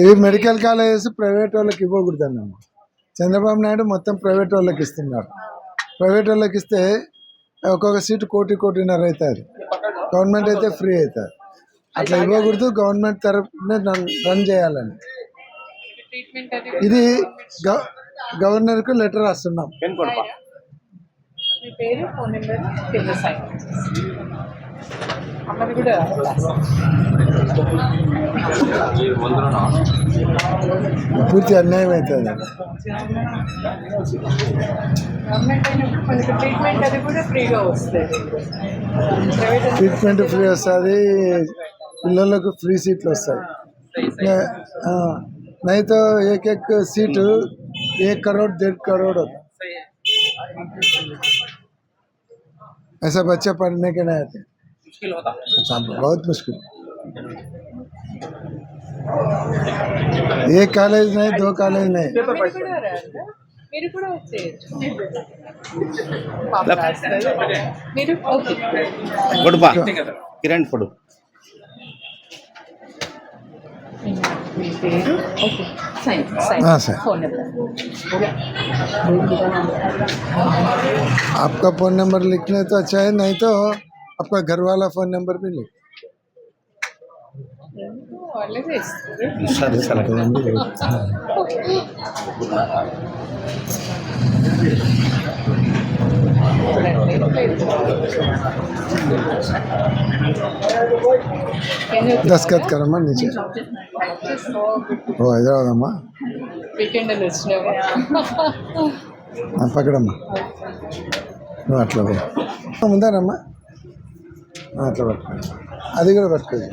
ఇవి medical colleges private వాళ్ళకి ఇవ్వకూడదన్నమ్మ చంద్రబాబు నాయుడు మొత్తం ప్రైవేట్ వాళ్ళకి ఇస్తున్నాడు ప్రైవేట్ వాళ్ళకి ఇస్తే ఒక్కొక్క సీటు కోటి కోటిన్నర అవుతుంది గవర్నమెంట్ అయితే ఫ్రీ అవుతుంది అట్లా ఇవ్వకూడదు గవర్నమెంట్ తరఫున రన్ రన్ చేయాలని. ట్రీట్మెంట్ అది ఇది గవ గవర్నర్కు లెటర్ రాస్తున్నాం. మీ పేరు ఫోన్ నెంబర్ కింద సైన్ అమ్మది కూడా పూర్తి అన్యాయం అవుతుంది గవర్నమెంట్ అయినా మనకి ట్రీట్మెంట్ అది కూడా ఫ్రీగా వస్తుంది ప్రైవేట్ ట్రీట్మెంట్ ఫ్రీ వస్తుంది పిల్లలకు ఫ్రీ సీట్లు వస్తాయి ने- हाँ, नहीं तो एक एक सीट एक करोड़ डेढ़ करोड़ होता ऐसा बच्चे पढ़ने के नहीं आते मुश्किल होता अच्छा बहुत मुश्किल एक कॉलेज नहीं दो कॉलेज नहीं మీరు కూడా రండి. మీరు కూడా వచ్చేయచ్చు పాప రాస్తుంది. మీరు ఓకే కొడుపా కిరణ్ కొడు మీ పేరు ఓకే సైన్ సైన్ हाँ, सर। ఫోన్ నెంబర్ आपका फ़ोन नंबर लिखने तो अच्छा है नहीं तो आपका घर वाला फ़ोन नंबर भी लिख వాళ్ళే దస్కత్ కరమ్మా నీచే ఓ హైదరాబాద్ అమ్మా పక్కడమ్మా. నువ్వు అట్లా ముందారమ్మా. అట్లా పట్టుకో. అది కూడా పట్టుకోదు